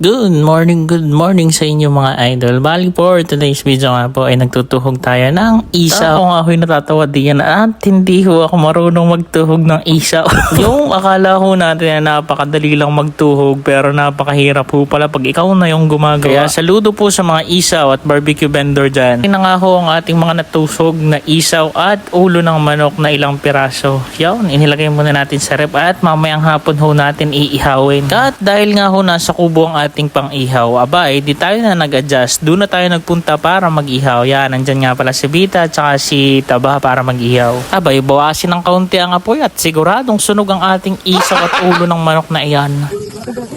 Good morning, good morning sa inyo mga idol. Bali for today's video nga po ay nagtutuhog tayo ng isaw. Ako nga ako'y natatawa diyan at hindi ho ako marunong magtuhog ng isaw. yung akala ho natin na napakadali lang magtuhog pero napakahirap ho pala pag ikaw na yung gumagawa. Kaya saludo po sa mga isaw at barbecue vendor dyan. Ina nga ho ang ating mga natusog na isaw at ulo ng manok na ilang piraso. Yan, inilagay muna natin sa rep at mamayang hapon ho natin iihawin. At dahil nga ho nasa kubo ang ating pang-ihaw, abay, di tayo na nag-adjust. Doon na tayo nagpunta para mag-ihaw. Yan, nandyan nga pala si Vita at saka si Taba para mag-ihaw. Abay, bawasin ng kaunti ang apoy at siguradong sunog ang ating isaw at ulo ng manok na iyan.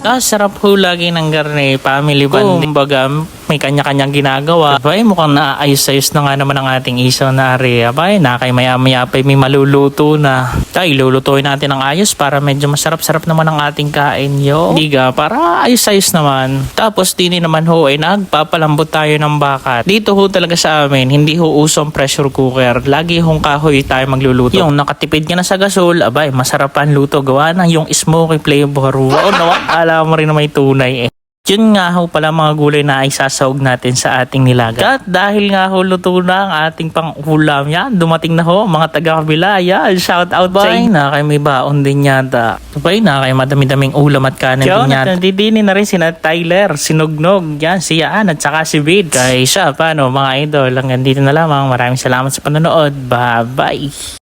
Ah, sarap ho lagi ng garne, family bonding. Kumbaga, may kanya-kanyang ginagawa. Abay, mukhang naayos-ayos na nga naman ang ating isaw na area. Abay, nakay maya-maya pa may maluluto na. Tay, lulutuin natin ang ayos para medyo masarap-sarap naman ang ating kain. Yo, diga, para ayos-ayos naman. Tapos, dini naman ho, ay nagpapalambot tayo ng bakat. Dito ho talaga sa amin, hindi ho uso ang pressure cooker. Lagi hong kahoy tayo magluluto. Yung nakatipid ka na sa gasol, abay, masarap ang luto. Gawa ng yung smoky flavor. Wow, nawa, alam mo rin na may tunay eh. Yun nga ho pala mga gulay na isasawag natin sa ating nilaga. At dahil nga ho luto na ang ating pang-ulam yan, dumating na ho mga taga-kabila. Yan, shout out sa inyo. na kay may baon din yata. Sabay na kay madami-daming ulam at kanin din yata. Nandidini na rin sina Tyler, sinugnog, yan, si Yaan at saka si Vid. Kay siya, paano mga idol, hanggang dito na lamang. Maraming salamat sa panonood. Bye-bye.